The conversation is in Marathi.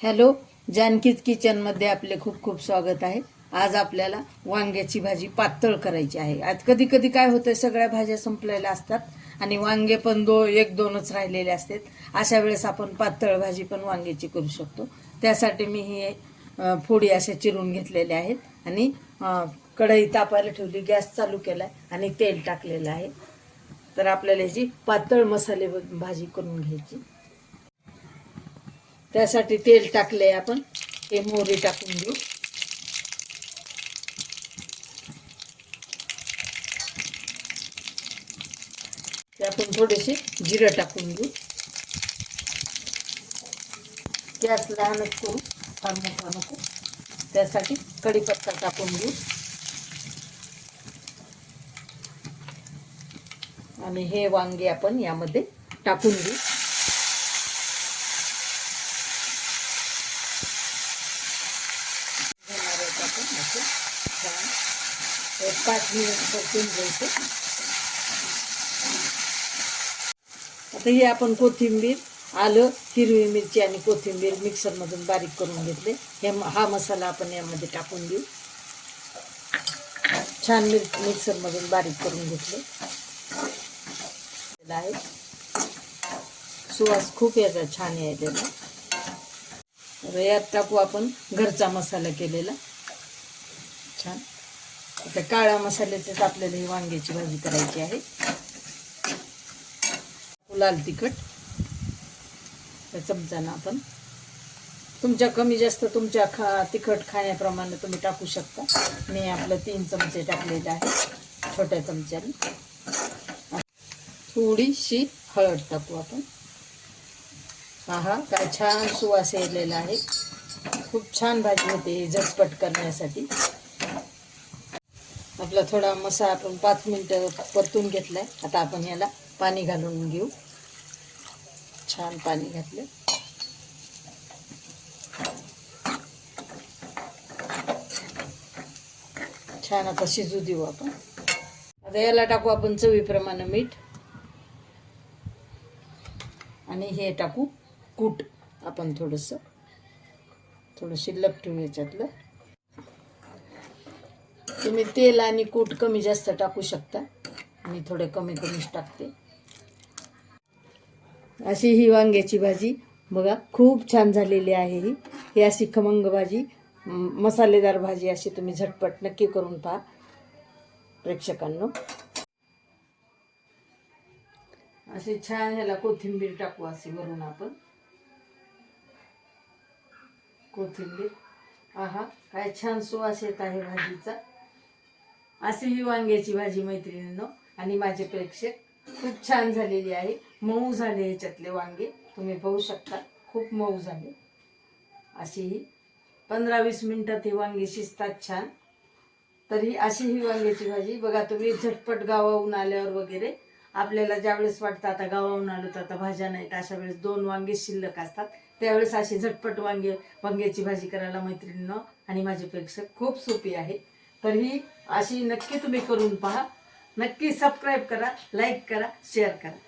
हॅलो जानकीज किचनमध्ये आपले खूप खूप स्वागत आहे. आज आपल्याला वांग्याची भाजी पातळ करायची आहे. आज कधी कधी काय होतं सगळ्या भाज्या संपलेल्या असतात आणि वांगे पण दो एक दोनच राहिलेले असतात. अशा वेळेस आपण पातळ भाजी पण वांग्याची करू शकतो. त्यासाठी मी ही फोडी अशा चिरून घेतलेल्या आहेत आणि कढई तापायला ठेवली गॅस चालू केलाय आणि तेल टाकलेलं आहे. तर आपल्याला ह्याची पातळ मसाले भाजी करून घ्यायची. त्यासाठी तेल टाकले आपण. हे मोहरी टाकून घेऊ. आपण थोडेसे जिरं टाकून घेऊ. गॅस लहानच करू फार मोठा नको. त्यासाठी कढीपत्ता टाकून घेऊ. आणि हे वांगे आपण यामध्ये टाकून घेऊ. घ्यायचे छान पाच मिनिट परतून घ्यायचे आता ही आपण कोथिंबीर आलं हिरवी मिरची आणि कोथिंबीर मिक्सरमधून बारीक करून घेतले. हे हा मसाला आपण यामध्ये टाकून देऊ. छान मिर मिक्सरमधून बारीक करून घेतले. आहे. सुवास खूप याचा छान आहे यात टाकू आपण घरचा मसाला केलेला. छान. आता काळ्या मसाल्याचीच आपल्याला ही वांग्याची भाजी करायची आहे. लाल तिखट. त्या ना आपण. तुमच्या कमी जास्त तुमच्या खा तिखट खाण्याप्रमाणे तुम्ही टाकू शकता. मी आपलं तीन चमचे टाकलेले आहे छोट्या चमच्याने. थोडीशी हळद टाकू आपण. हा काय छान सुवास यायलेला आहे. खूप छान भाजी होते झटपट करण्यासाठी. आपला थोडा मसा आपण पाच मिनटं परतून घेतला आहे आता आपण याला पाणी घालून घेऊ. छान पाणी घातलं. छान आता शिजू देऊ आपण. आता याला टाकू आपण चवीप्रमाणे मीठ. आणि हे टाकू कूट. आपण थोडंसं थोडं शिल्लक ठेवू याच्यातलं. तुम्ही तेल आणि कूट कमी जास्त टाकू शकता. मी थोडे कमी कमीच टाकते. अशी ही वांग्याची भाजी. बघा खूप छान झालेली आहे ही. ही अशी खमंग भाजी. मसालेदार भाजी अशी तुम्ही झटपट नक्की करून पहा प्रेक्षकांनो. असे छान ह्याला कोथिंबीर टाकू असे वरून आपण. कोथिंबीर. आहा काय छान सुवास येत आहे भाजीचा. अशी ही वांग्याची भाजी मैत्रिणींनो आणि माझे प्रेक्षक खूप छान झालेली आहे. मऊ झाले ह्याच्यातले वांगे. तुम्ही पाहू शकता खूप मऊ झाले. अशी ही पंधरा वीस मिनटात ही वांगी शिजतात छान. तर ही अशी ही वांग्याची भाजी बघा तुम्ही झटपट गावाहून आल्यावर वगैरे आपल्याला ज्यावेळेस वाटतं आता गावाहून आलो तर आता भाज्या नाहीत अशा वेळेस दोन वांगे शिल्लक असतात. त्यावेळेस अशी झटपट वांगे वांग्याची भाजी करायला मैत्रिणीनं आणि माझे प्रेक्षक खूप सोपी आहे. तर ही अशी नक्की तुम्ही करून पहा. नक्की सबस्क्राईब करा लाईक करा शेअर करा.